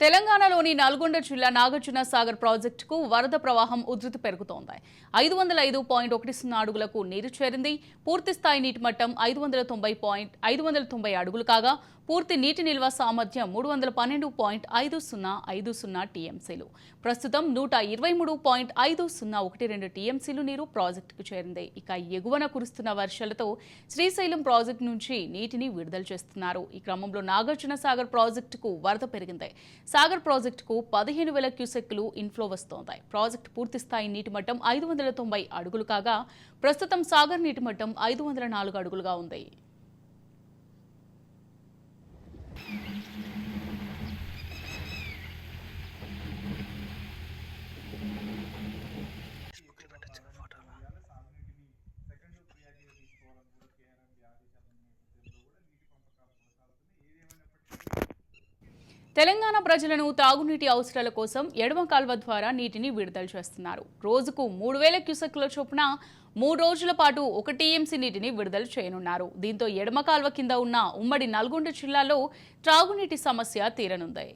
తెలంగాణలోని నల్గొండ జిల్లా నాగార్జున సాగర్ ప్రాజెక్టుకు వరద ప్రవాహం ఉధృతి పెరుగుతోంది. ఐదు వందల ఐదు పాయింట్ ఒకటి సున్నా అడుగులకు నీరు చేరింది. పూర్తి స్థాయి నీటి మట్టం ఐదు వందల తొంభై పాయింట్ ఐదు వందల తొంభై అడుగులు కాగా పూర్తి నీటి నిల్వ సామర్థ్యం మూడు వందల పన్నెండు పాయింట్ ఐదు సున్నా ఐదు సున్నా టీఎంసీలు. ప్రస్తుతం నూట ఇరవై మూడు పాయింట్ ఐదు సున్నా ఒకటి రెండు టీఎంసీలు నీరు ప్రాజెక్టుకు చేరింది. ఇక ఎగువన కురుస్తున్న వర్షాలతో శ్రీశైలం ప్రాజెక్టు నుంచి నీటిని విడుదల చేస్తున్నారు. ఈ క్రమంలో నాగార్జున సాగర్ ప్రాజెక్టుకు వరద పెరిగింది. సాగర్ ప్రాజెక్టుకు పదిహేను వేల క్యూసెక్లు ఇన్ఫ్లో వస్తోంది. ప్రాజెక్టు పూర్తి స్థాయి నీటి మట్టం ఐదు వందల తొంభై అడుగులు కాగా ప్రస్తుతం సాగర్ నీటి మట్టం ఐదు వందల నాలుగు అడుగులుగా ఉంది. తెలంగాణ ప్రజలను తాగునీటి అవసరాల కోసం ఎడమ కాల్వ ద్వారా నీటిని విడుదల చేస్తున్నారు. రోజుకు మూడు వేల క్యూసెక్ల చొప్పున మూడు రోజుల పాటు ఒక టీఎంసీ నీటిని విడుదల చేయనున్నారు. దీంతో ఎడమ కాల్వ కింద ఉన్న ఉమ్మడి నల్గొండ జిల్లాలో త్రాగునీటి సమస్య తీరనుంది.